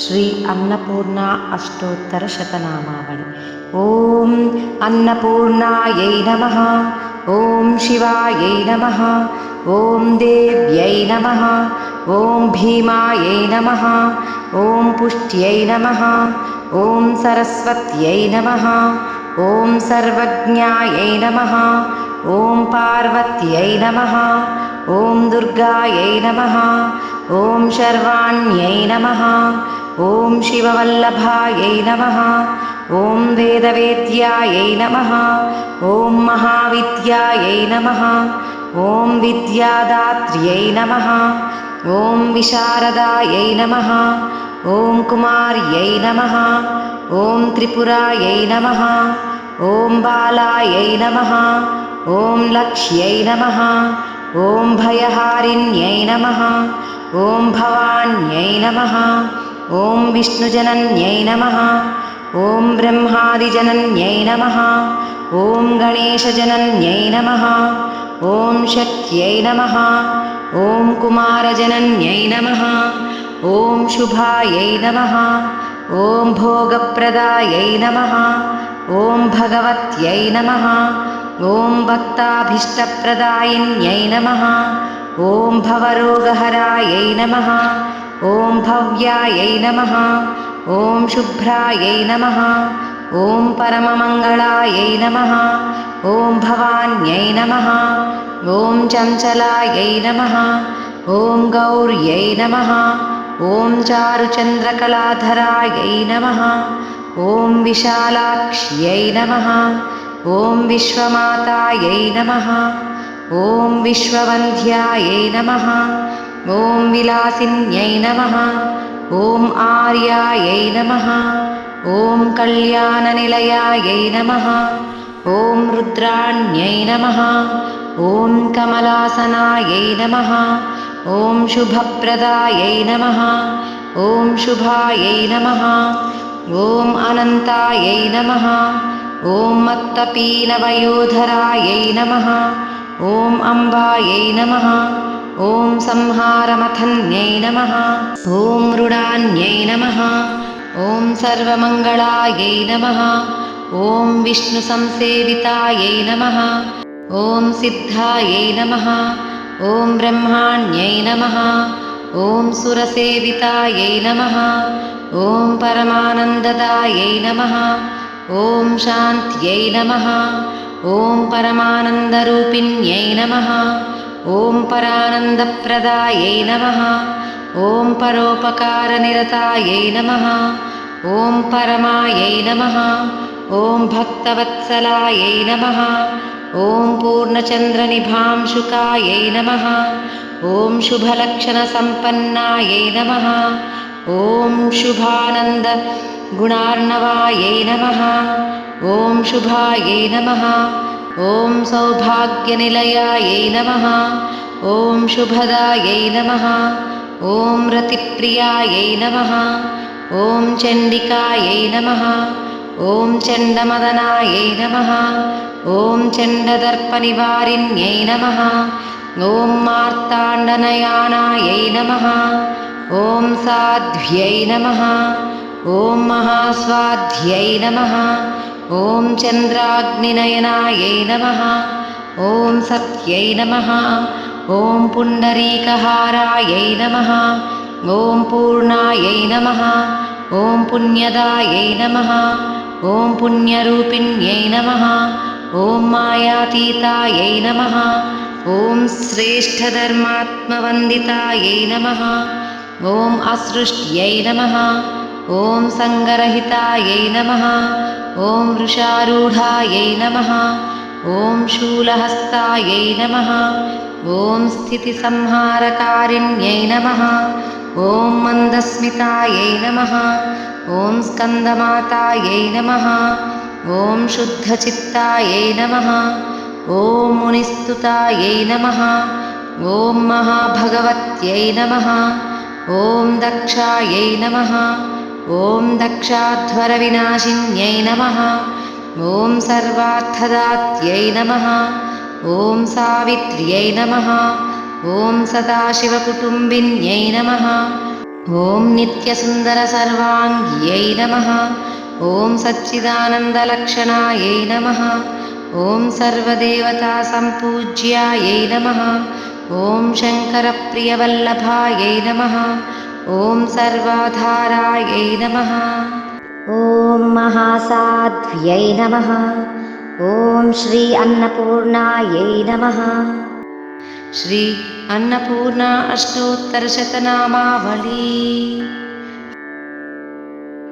श्री अन्नपूर्णा अष्टोत्तरशतनामाणि ॐ अन्नपूर्णायै नमः ॐ शिवायै नमः ॐ देव्यै नमः ॐ भीमायै नमः ॐ पुष्ट्यै नमः ॐ सरस्वत्यै नमः ॐ सर्वज्ञायै नमः ॐ पार्वत्यै नमः ॐ दुर्गायै नमः ॐ शर्वाण्यै नमः ॐ शिववल्लभायै नमः ॐ वेदवेद्यायै नमः ॐ महाविद्यायै नमः ॐ विद्यादात्र्यै नमः ॐ विशारदायै नमः ॐ कुमार्यै नमः ॐ त्रिपुरायै नमः ॐ बालायै नमः ॐ लक्ष्यै नमः ॐ भयहारिण्यै नमः ॐ भवान्यै नमः ॐ विष्णुजनन्यै नमः। ॐ ब्रह्मादिजनन्यै नमः। ॐ गणेशजनन्यै नमः। ॐ शक्त्यै नमः। ॐ कुमारजनन्यै नमः। ॐ शुभायै नमः। ॐ भोगप्रदायै नमः। ॐ भगवत्यै नमः। ॐ भक्ताभीष्टप्रदायिन्यै नमः। ॐ भवरोगहरायै नमः। ॐ भव्यायै नमः। ॐ शुभ्रायै नमः। ॐ परममङ्गलायै नमः। ॐ भवान्यै नमः। ॐ चञ्चलायै नमः। ॐ गौर्यै नमः। ॐ चारुचन्द्रकलाधरायै नमः। ॐ विशालाक्ष्यै नमः। ॐ विश्वमातायै नमः। ॐ विश्ववन्ध्यायै नमः। ॐ विलासिन्यै नमः। ॐ आर्यायै नमः। ॐ कल्याणनिलयायै नमः। ॐ रुद्राण्यै नमः। ॐ कमलासनायै नमः। ॐ शुभप्रदायै नमः। ॐ शुभायै नमः। ॐ अनन्तायै नमः। ॐ मत्तपीनवयोधरायै नमः। ॐ अम्बायै नमः। ॐ संहारमथन्यै नमः। ॐ ॐडान्यै नमः। ॐ सर्वमङ्गलायै नमः। ॐ विष्णुसंसेवितायै नमः। ॐ सिद्धायै नमः। ॐ ब्रह्माण्यै नमः। ॐ सुरसेवितायै नमः। ॐ परमानन्ददायै नमः। ॐ शान्त्यै नमः। ॐ परमानन्दरूपिण्यै नमः। ॐ परानन्दप्रदायै नमः। ॐ परोपकारनिरतायै नमः। ॐ परमायै नमः। ॐ भक्तवत्सलायै नमः। ॐ पूर्णचन्द्रनिभांशुकायै नमः। ॐ शुभलक्षणसम्पन्नायै नमः। ॐ शुभानन्दगुणार्णवायै नमः। ॐ शुभायै नमः। ॐ सौभाग्यनिलयायै नमः। ॐ शुभदायै नमः। ॐ रतिप्रियायै नमः। ॐ चण्डिकायै नमः। ॐ चण्डमदनायै नमः। ॐ चण्डदर्पनिवारिण्यै नमः। ॐ मार्ताण्डनयानायै नमः। ॐ साध्व्यै नमः। ॐ महास्वाध्यै नमः। ॐ चन्द्राग्निनयनायै नमः ॐ सत्यै नमः ॐ पुण्डरीकहारायै नमः ॐ पूर्णायै नमः ॐ पुण्यदायै नमः ॐ पुण्यरूपिण्यै नमः ॐ मायातीतायै नमः ॐ श्रेष्ठधर्मात्मवन्दितायै नमः ॐ असृष्ट्यै नमः ॐ सङ्गरहितायै नमः ॐ वृषारूढायै नमः। ॐ शूलहस्तायै नमः। ॐ स्थितिसंहारकारिण्यै नमः। ॐ मन्दस्मितायै नमः। ॐ स्कन्दमातायै नमः। ॐ शुद्धचित्तायै नमः। ॐ मुनिस्तुतायै नमः। ॐ महाभगवत्यै नमः। ॐ दक्षायै नमः। ॐ दक्षाध्वरविनाशिन्यै नमः। ॐ सर्वार्थदात्यै नमः। ॐ सावित्र्यै नमः। ॐ सदाशिवकुटुम्बिन्यै नमः। ॐ नित्यसुन्दरसर्वाङ्ग्यै नमः। ॐ सच्चिदानन्दलक्षणायै नमः। ॐ सर्वदेवतासम्पूज्यायै नमः। ॐ शङ्करप्रियवल्लभायै नमः। ॐ सर्वाधारायै नमः। ॐ महासाध्व्यै नमः। ॐ श्री अन्नपूर्णायै नमः। श्री अन्नपूर्णा अष्टोत्तरशतनामावली